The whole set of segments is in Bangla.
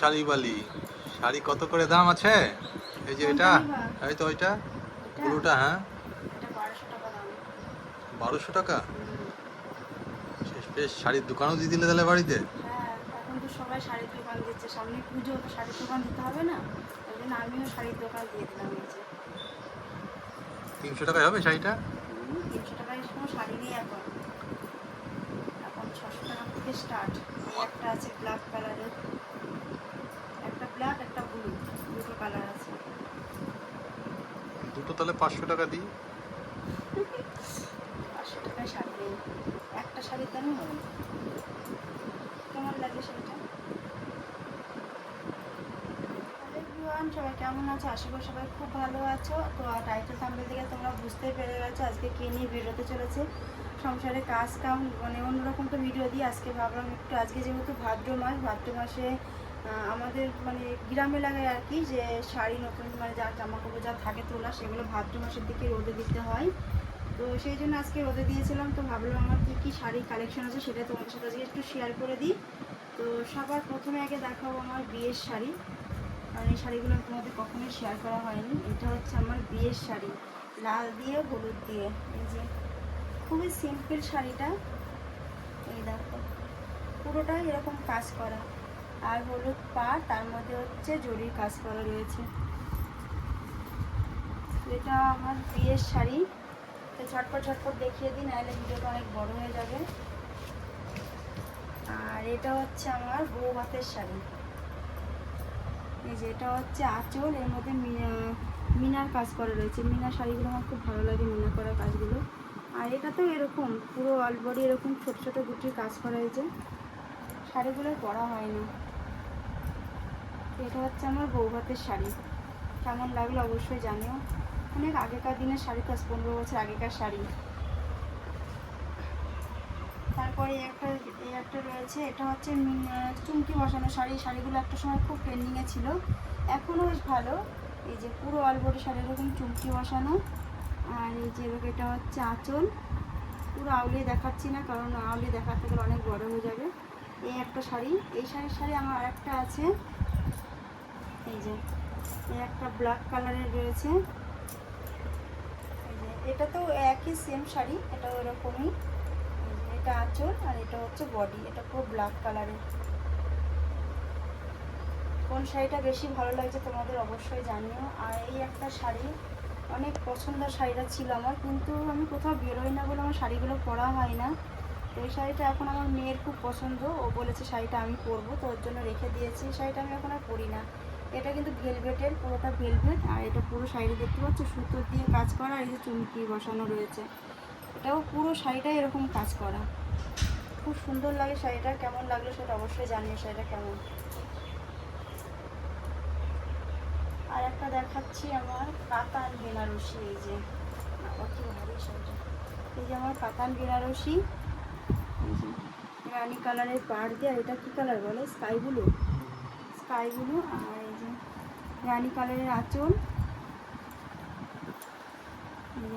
শাড়িবালি। শাড়ি কত করে দাম আছে? এই যে এটা এই তো ওইটা পুরোটা হ্যাঁ। বারোশো টাকা টাকা? বেশ শাড়ির দোকানও দিয়ে দিলে তাহলে বাড়িতে? হ্যাঁ সবাই শাড়ির দোকান দিচ্ছে। সামনে পুজো শাড়ির দোকান দিতে হবে না? ওই জন্য আমিও শাড়ির দোকান দিয়ে দিলাম এই তিনশো টাকায় হবে শাড়িটা? তিনশো টাকায় কোনো শাড়ি নেই এখন। এখন ছশো টাকা থেকে স্টার্ট একটা আছে ব্ল্যাক কালারের ব্ল্যাক একটা ব্লু দুটো কালার আছে। দুটো তাহলে পাঁচশো টাকা দিই। পাঁচশো টাকায় শাড়ি নেই। একটা শাড়ির দামই হবে কেমন লাগে শাড়িটা সবাই কেমন আছো? আশা করি সবাই খুব ভালো আছো। তো টাইটেল থাম্বেল থেকে তোমরা বুঝতেই পেরে গেছো আজকে কে নিয়ে বেরোতে চলেছে। সংসারে কাজ কাম মানে অন্যরকম তো ভিডিও দিই। আজকে ভাবলাম একটু আজকে যেহেতু ভাদ্র মাস ভাদ্র মাসে আমাদের মানে গ্রাম এলাকায় আর কি যে শাড়ি নতুন মানে যা জামা কাপড় যা থাকে তোলা, সেগুলো ভাদ্র মাসের দিকে রোদে দিতে হয়। তো সেই জন্য আজকে রোদে দিয়েছিলাম, তো ভাবলাম আমার কী কী শাড়ি কালেকশন আছে সেটা তোমাদের সাথে আজকে একটু শেয়ার করে দিই। তো সবার প্রথমে আগে দেখাবো আমার বিয়ের শাড়ি। কারণ এই শাড়িগুলো তোমাদের কখনোই শেয়ার করা হয়নি। এটা হচ্ছে আমার বিয়ের শাড়ি, লাল দিয়ে, হলুদ দিয়ে। এই যে খুবই সিম্পল শাড়িটা। এই দেখো, পুরোটাই এরকম কাজ করা। আর হলুদ পা, তার মধ্যে হচ্ছে জরির কাজ করা রয়েছে। এটা আমার বিয়ের শাড়ি। তো ঝটপট ঝটপট দেখিয়ে দিই, নাহলে ভিডিওটা অনেক বড় হয়ে যাবে। আর এটা হচ্ছে আমার বউ ভাতের শাড়ি। এই যে এটা হচ্ছে আঁচল, এর মধ্যে মিনার কাজ করা রয়েছে। মিনার শাড়িগুলো আমার খুব ভালো লাগে মিনা করা কাজগুলো। আর এটা তো এরকম, পুরো অলবডি এরকম ছোট ছোট গুটির কাজ করা হয়েছে। শাড়িগুলো পরা হয় না এটা হচ্ছে আমার বউ ভাতের শাড়ি। কেমন লাগল অবশ্যই জানিও। অনেক আগেকার দিনের শাড়ি দশ পনেরো বছর আগেকার শাড়ি। তারপরে একটা, এই একটা রয়েছে, এটা হচ্ছে চুমকি বসানো শাড়ি। শাড়িগুলো একটা সময় খুব ট্রেন্ডিংয়ে ছিল। এখনও বেশ ভালো। এই যে পুরো অলবডি শাড়ি এরকম চুমকি বসানো। আর এই যে এরকম এটা হচ্ছে আঁচল। পুরো আউলিয়ে দেখাচ্ছি না, কারণ আউলিয়ে দেখাতে গেলে অনেক বড় হয়ে যাবে। এই একটা শাড়ি। এই শাড়ির শাড়ি আমার আরেকটা আছে। এই যে, এই একটা ব্ল্যাক কালারের রয়েছে। এই যে, এটা তো একই সেম শাড়ি, এটা ওরকমই। এটা আঁচল আর এটা হচ্ছে বডি এটা পুরো ব্ল্যাক কালারের কোন শাড়িটা বেশি ভালো লাগছে তোমাদের অবশ্যই জানিও। আর এই একটা শাড়ি, অনেক পছন্দের শাড়িটা ছিল আমার, কিন্তু আমি কোথাও বেরোই না বলে আমার শাড়িগুলো পরা হয় না। তো এই শাড়িটা এখন আমার মেয়ের খুব পছন্দ, ও বলেছে শাড়িটা আমি পরবো, তো ওর জন্য রেখে দিয়েছি। শাড়িটা আমি এখন আর পরি না। এটা কিন্তু ভেলভেটের, পুরোটা ভেলভেট, আর এটা পুরো শাড়ি দেখতে পাচ্ছ, সুতোর দিয়ে কাজ করা, এই যে চুমকি বসানো রয়েছে। এটাও পুরো শাড়িটাই এরকম কাজ করা। খুব সুন্দর লাগে শাড়িটা, কেমন লাগল সেটা অবশ্যই জানিও শাড়িটা কেমন। আর একটা দেখাচ্ছি আমার কাতান বেনারসি, এই যে। কি ভারী শাড়িটা। এই যে আমার কাতান বেনারসি রানি কালারের পাড় দিয়ে, আর এটা কী কালার বলে? Sky blue. স্কাই ব্লু আর রানি কালারের আঁচল।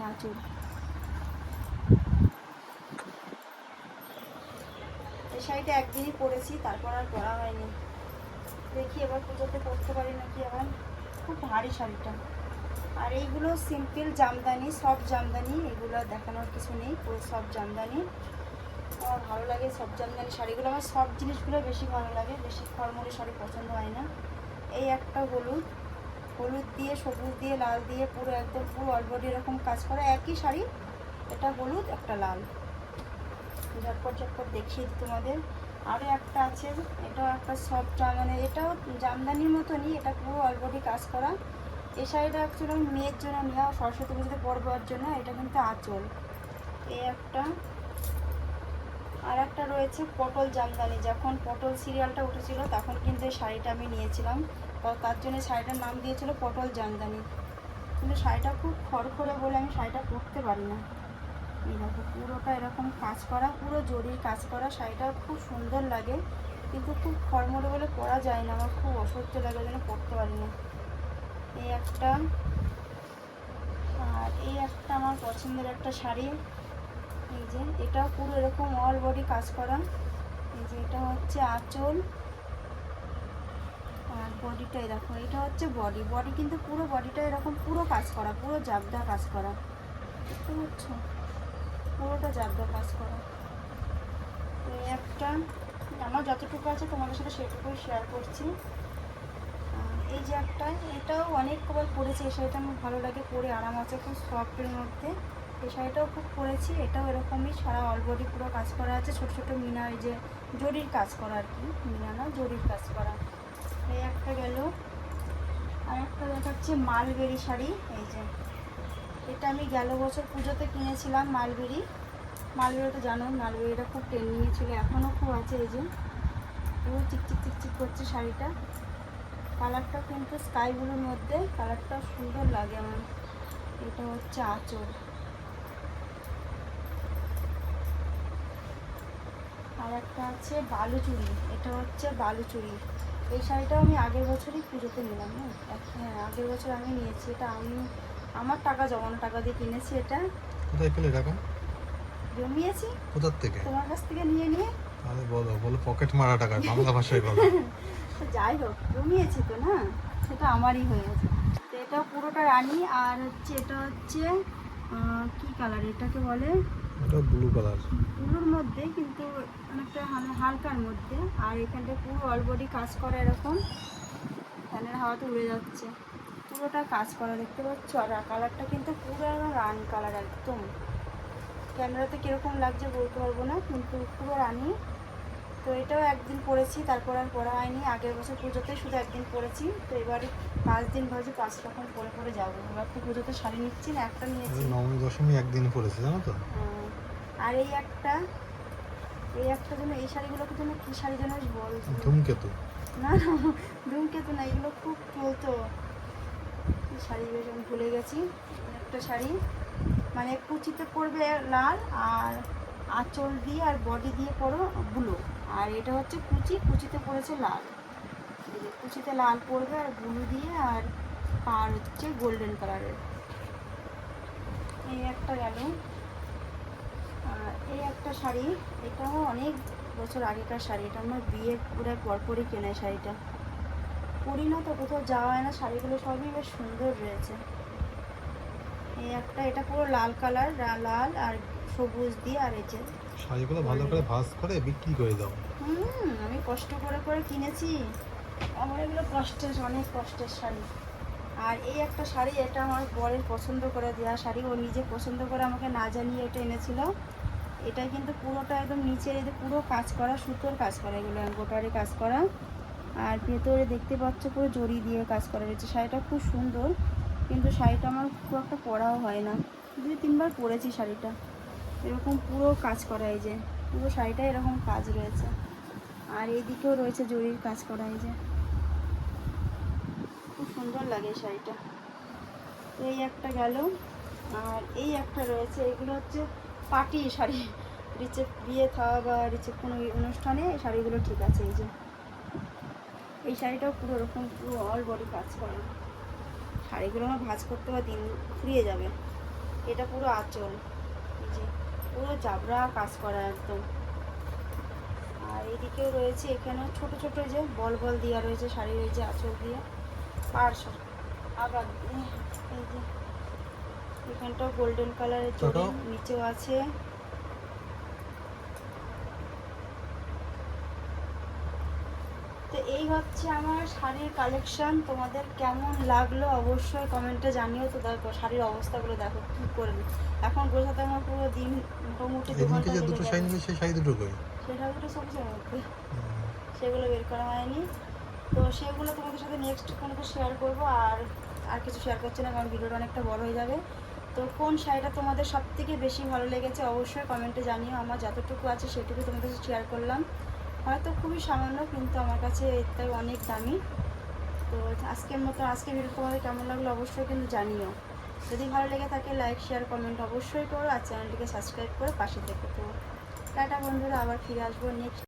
আঁচল। এই শাড়িটা একদিনই পরেছি, তারপর আর পরা হয়নি। দেখি এবার পুজোতে পরতে পারি নাকি আবার। খুব ভারী শাড়িটা। আর এইগুলো সিম্পল জামদানি সব জামদানি, এগুলো দেখানোর কিছু নেই সব জামদানি। আমার ভালো লাগে সব জামদানি শাড়িগুলো। আমার সব জিনিসগুলো বেশি ভালো লাগে, বেশি খড়মড়ি শাড়ি পছন্দ হয় না। এই একটা হলুদ হলুদ দিয়ে, সবুজ দিয়ে, লাল দিয়ে, পুরো একদম পুরো অলবডি এরকম কাজ করা। একই শাড়ি এটা হলুদ, একটা লাল। ঝটপট ঝটপট দেখিয়ে দিই তোমাদের। আরও একটা আছে, এটাও একটা সফট মানে এটাও জামদানির মতনই, এটা পুরো অলবডি কাজ করা। এই শাড়িটা অ্যাকচুয়ালি আমি মেয়ের জন্য নেওয়া, সরস্বতী পুজোতে পরবার জন্য, এটা কিন্তু আঁচল। এই একটা। আর একটা রয়েছে পটল জামদানি। যখন পটল সিরিয়ালটা উঠেছিল, তখন কিন্তু এই শাড়িটা আমি নিয়েছিলাম। তার জন্য শাড়িটার নাম দিয়েছিল পটল জামদানি। কিন্তু শাড়িটা খুব খড়খড়ে বলে আমি শাড়িটা পরতে পারি না। দেখো, পুরোটা এরকম কাজ করা, পুরো জরির কাজ করা, শাড়িটা খুব সুন্দর লাগে। কিন্তু খুব খড়মড়ে বলে পরা যায় না, আমার খুব অসহ্য লাগে জন্য পরতে পারি না। এই একটা, আর এই একটা আমার পছন্দের একটা শাড়ি। এই যে, এটাও পুরো এরকম অল বডি কাজ করা। এই যে, এটা হচ্ছে আঁচল। বডিটাই দেখো, এটা হচ্ছে বডি বডি কিন্তু পুরো বডিটা এরকম পুরো কাজ করা, পুরো জাবদা কাজ করা। দেখতে পাচ্ছ? পুরোটা জাবদা কাজ করা। এই একটা, আমার যতটুকু আছে তোমাদের সাথে সেটুকুই শেয়ার করছি। এই যে একটা, এটাও অনেক কবার পরেছি এই শাড়িটা আমার ভালো লাগে, পরে আরাম আছে খুব সফটের মধ্যে। এই শাড়িটাও খুব পরেছি এটাও এরকমই, সারা অলবডি পুরো কাজ করা আছে, ছোট ছোট মিনা, এই যে জরির কাজ করা আর কি, মিনা না, জরির কাজ করা। একটা গেল। আর একটা দেখাচ্ছে মালবেরি শাড়ি। এই যে, এটা আমি গেল বছর পুজোতে কিনেছিলাম মালবেরি। মালবেরি তো জানো, মালবেরিটা খুব ট্রেন্ডিংয়ে ছিল এখনও খুব আছে এই যে। পুরো চিকচিক চিকচিক করছে শাড়িটা। কালারটা কিন্তু স্কাই ব্লুর মধ্যে, কালারটা সুন্দর লাগে আমার। এটা হচ্ছে আঁচল। আর একটা আছে বালুচুরি, এটা হচ্ছে বালুচুরি। এই শাড়িটাও আমি আগের বছরই পুজোতে নিলাম এক- হ্যাঁ আগের বছর আমি নিয়েছি এটা আমি আমার টাকা জমানো টাকা দিয়ে কিনেছি এটা। কোথায় পেলে টাকা জমিয়েছি। কোথার থেকে? তোমার কাছ থেকে নিয়ে নিয়ে। তাহলে বলো বলো পকেট মারা টাকা বাংলা ভাষায় বলো। তো যাই হোক জমিয়েছি তো না? সেটা আমারই হয়ে গেছে। তো এটা পুরোটা রানি আর হচ্ছে এটা হচ্ছে কি কালার এটাকে বলে? এটা ব্লু কালার পুরোর মধ্যে কিন্তু অনেকটা হালকার মধ্যে। আর এখানটা পুরো অলবডি কাজ করা এরকম। ফ্যানের হাওয়াতে উড়ে যাচ্ছে। পুরোটা কাজ করা দেখতে পাচ্ছ। আর কালারটা কিন্তু পুরো রান কালার একদম। ক্যামেরাতে কীরকম লাগছে বলতে পারব না কিন্তু পুরো রানি তো এটাও একদিন পরেছি তারপর আর পরা হয়নি। আগের বছর পুজোতে শুধু একদিন পরেছি তো এবারে পাঁচ দিন ভাবছি পাঁচ রকম পরে পরে যাব। এবার তো পুজোতে শাড়ি নিচ্ছি না একটা নিয়েছি। নবমী দশমী একদিন পড়েছে জানো তো? আহ, আর এই একটা এই একটা যেন এই শাড়িগুলোকে যেন কী শাড়ি যেন বলতো ধূমকেতু। না না ধূমকেতু না এগুলো খুব চলতো শাড়ি বেশ আমি ভুলে গেছি। একটা শাড়ি মানে কুচিতে পড়বে লাল আর আঁচল দিয়ে আর বডি দিয়ে পরো ব্লু আর এটা হচ্ছে কুচি কুচিতে পড়েছে লাল। কুচিতে লাল পড়বে আর ব্লু দিয়ে আর পার হচ্ছে গোল্ডেন কালারের এই একটা গেল। এই একটা শাড়ি এটাও অনেক বছর আগেকার শাড়ি এটা আমার বিয়ের পুরো পরপরই কেনা শাড়িটা। পরি না তো কোথাও যাওয়া হয় না শাড়িগুলো সবই বেশ সুন্দর রয়েছে। এই একটা এটা পুরো লাল কালার লাল আর সবুজ দিয়ে আর এই যে শাড়িগুলো ভালো করে ভাঁজ করে বিক্রি করে দাও। হুম আমি কষ্ট করে করে কিনেছি। আমার এগুলো কষ্টের অনেক কষ্টের শাড়ি। আর এই একটা শাড়ি এটা আমার বরের পছন্দ করে দেওয়া শাড়ি। ও নিজে পছন্দ করে আমাকে না জানিয়ে এটা এনেছিল। এটা কিন্তু পুরোটা একদম নিচের যে পুরো কাজ করা, সুতোর কাজ করা, এগুলো গোটারে কাজ করা। আর ভেতরে দেখতে পাচ্ছ পুরো জড়ি দিয়ে কাজ করা রয়েছে। শাড়িটা খুব সুন্দর, কিন্তু শাড়িটা আমার খুব একটা পরাও হয় না। দুই তিনবার পরেছি শাড়িটা। এরকম পুরো কাজ করা এই যে, পুরো শাড়িটা এরকম কাজ রয়েছে। আর এইদিকেও রয়েছে জরির কাজ করা এই যে। সুন্দর লাগে শাড়িটা। এই একটা গেল, আর এই একটা রয়েছে, এগুলো হচ্ছে পাটি শাড়ি। রিচেপ, বিয়ে খাওয়া বা রিচেপ কোনো অনুষ্ঠানে এই শাড়িগুলো ঠিক আছে, এই যে। এই শাড়িটাও পুরো এরকম, পুরো অল বডি কাজ করা। শাড়িগুলো আমার ভাঁজ করতে বা দিন ফুরিয়ে যাবে। এটা পুরো আঁচল, এই যে, পুরো জাবরা কাজ করা একদম। আর এদিকেও রয়েছে এখানেও ছোট ছোট যে বল বল দেওয়া রয়েছে শাড়ি রয়েছে আঁচল দিয়ে। সব- আবার এই- যে এখানটাও গোল্ডেন কালারের? জড়ি নিচেও আছে। তো এই হচ্ছে আমার শাড়ির কালেকশন তোমাদের কেমন লাগল অবশ্যই কমেন্টে জানিও তো দেখো শাড়ির অবস্থাগুলো দেখো কি করে এখন বোঝাতে আমার পুরো দিন মোটামুটি দু ঘণ্টা এদিকে যে লেগে দুটো শাড়ি নিলে সেই শাড়ি দুটো কই সেগুলো বের করা হয়নি। তো সেগুলো তোমাদের সাথে নেক্সট কোনোটা শেয়ার করব, আর আর কিছু শেয়ার করছি না, কারণ ভিডিওটা অনেকটা বড় হয়ে যাবে। তো কোন শাড়িটা তোমাদের সব থেকে বেশি ভালো লেগেছে অবশ্যই কমেন্টে জানিও, আমার যতটুকু আছে সেটুকু তোমাদের শেয়ার করলাম। হয়তো খুবই সামান্য, কিন্তু আমার কাছে এটাই অনেক দামি। তো আজকের মতো, আজকের ভিডিও তোমাদের কেমন লাগল অবশ্যই কিন্তু জানিও। যদি ভালো লেগে থাকে লাইক শেয়ার কমেন্ট অবশ্যই করো, আর চ্যানেলটিকে সাবস্ক্রাইব করে পাশে থেকে। তো টাটা বন্ধুরা, আবার ফিরে আসব নেক্সট